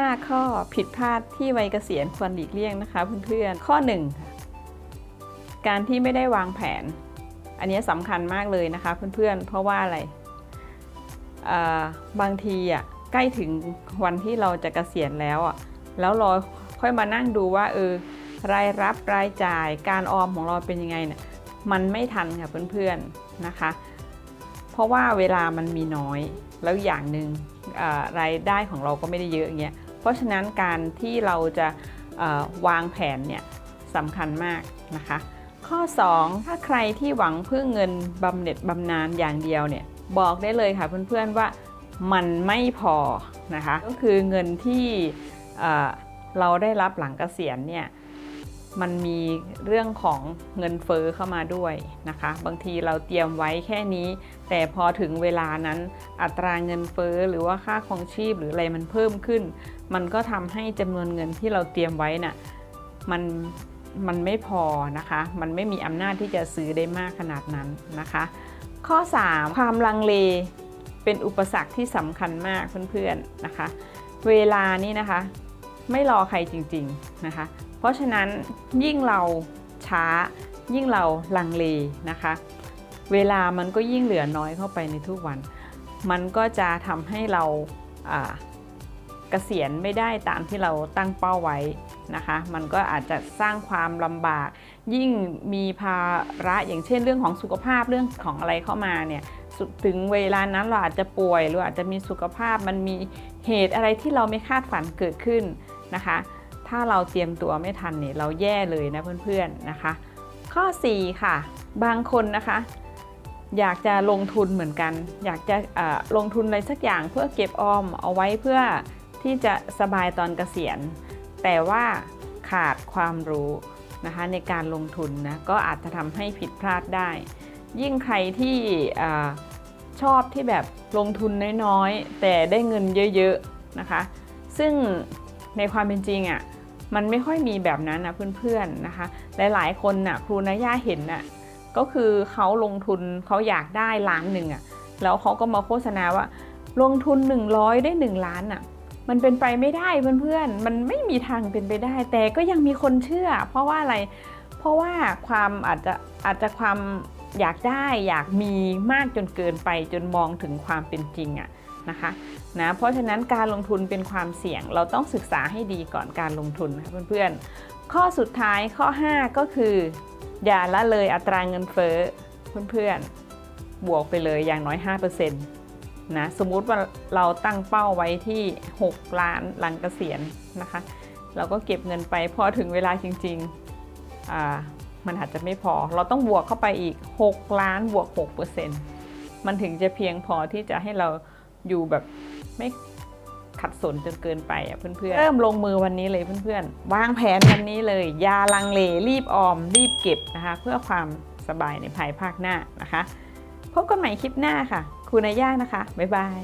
5 ข้อผิดพลาดที่วัยเกษียณควรหลีกเลี่ยงนะคะเพื่อนๆ ข้อ1ค่ะการที่ไม่ได้วางแผน อันนี้สำคัญมากเลยนะคะเพื่อนๆ เพราะว่าอะไรอ่าบางทีอะใกล้ถึงวันที่เราจะเกษียณแล้วอะ แล้วเราค่อยมานั่งดูว่าเออรายรับรายจ่ายการออมของเราเป็นยังไงเนี่ยมันไม่ทันค่ะเพื่อนๆนะคะ เพราะว่าเวลามันมีน้อยแล้วอย่างหนึ่งอ่ารายได้ของเราก็ไม่ได้เยอะอย่างเงี้ย เพราะฉะนั้นการที่เราจะวางแผนเนี่ยสำคัญมากนะคะ ข้อ 2 ถ้าใครที่หวังพึ่งเงินบำเหน็จบำนาญอย่างเดียวเนี่ยบอกได้เลยค่ะเพื่อนๆว่ามันไม่พอนะคะ ก็คือเงินที่เอ่อเราได้รับหลังเกษียณเนี่ย มันมีเรื่องของเงินเฟอ้อเข้ามาด้วยนะคะ บางทีเราเตรียมไว้แค่นี้ แต่พอถึงเวลานั้นอัตราเงินเฟอ้อหรือว่าค่าครองชีพหรืออะไรมันเพิ่มขึ้น มันก็ทำให้จำนวนเงินที่เราเตรียมไว้น่ะมันมันไม่พอนะคะ มันไม่มีอำนาจที่จะซื้อได้มากขนาดนั้นนะคะ ข้อ 3 ความลังเลเป็นอุปสรรคที่สำคัญมากเพื่อนๆนะคะ เวลานี่นะคะ ไม่รอใครจริงๆนะคะ เพราะฉะนั้นยิ่งเราช้ายิ่งเราลังเลนะคะ เวลามันก็ยิ่งเหลือน้อยเข้าไปในทุกวัน มันก็จะทำให้เราเกษียณไม่ได้ตามที่เราตั้งเป้าไว้นะคะ มันก็อาจจะสร้างความลำบาก ยิ่งมีภาระอย่างเช่นเรื่องของสุขภาพเรื่องของอะไรเข้ามาเนี่ยถึงเวลานั้นเราอาจจะป่วยหรืออาจจะมีสุขภาพมันมีเหตุอะไรที่เราไม่คาดฝันเกิดขึ้น นะคะ ถ้าเราเตรียมตัวไม่ทันเนี่ยเราแย่เลยนะเพื่อนๆนะคะ ข้อ 4 ค่ะ บางคนนะคะ อยากจะลงทุนเหมือนกัน อยากจะลงทุนอะไรสักอย่างเพื่อเก็บออมเอาไว้เพื่อที่จะสบายตอนเกษียณ แต่ว่าขาดความรู้นะคะในการลงทุนนะก็อาจจะทำให้ผิดพลาดได้ ยิ่งใครที่อชอบที่แบบลงทุนน้อยๆ แต่ได้เงินเยอะๆนะคะ ซึ่ง ในความเป็นจริงอะ่ะมันไม่ค่อยมีแบบนั้นนะเพื่อนๆนะคะ หลายๆคนน่ะครูนาย่าเห็นน่ะก็คือเขาลงทุนเขาอยากได้ล้านหนึ่งอะ่ะแล้วเขาก็มาโฆษณาว่า ลงทุน 100 ได้ 1 ล้านอะมันเป็นไปไม่ได้เพื่อนๆ มันไม่มีทางเป็นไปได้ แต่ก็ยังมีคนเชื่อ เพราะว่าอะไร เพราะว่าความอาจจะอาจจะความอยากได้อยากมีมากจนเกินไปจนมองถึงความเป็นจริงอะ นะคะนะเพราะฉะนั้นการลงทุนเป็นความเสี่ยง เราต้องศึกษาให้ดีก่อนการลงทุนนะเพื่อนๆ ข้อสุดท้ายข้อ 5 ก็คือ อย่าละเลยอัตราเงินเฟ้อเพื่อนๆ บวกไปเลยอย่างน้อย 5%นะสมมุติว่าเราตั้งเป้าไว้ที่ 6 ล้านหลังเกษียณนะคะ เราก็เก็บเงินไปพอถึงเวลาจริงๆมันอาจจะไม่พอ เราต้องบวกเข้าไปอีก 6 ล้านบวก 6%มันถึงจะเพียงพอที่จะให้เรา อยู่แบบไม่ขัดสนจนเกินไปอะเพื่อนๆ เริ่มลงมือวันนี้เลยเพื่อนๆ วางแผนวันนี้เลยอยาลังเลรีบออม รีบเก็บนะคะ เพื่อความสบายในภายภาคหน้านะคะ พบกันใหม่คลิปหน้าค่ะ คุณนายย่านะคะ บ๊ายบาย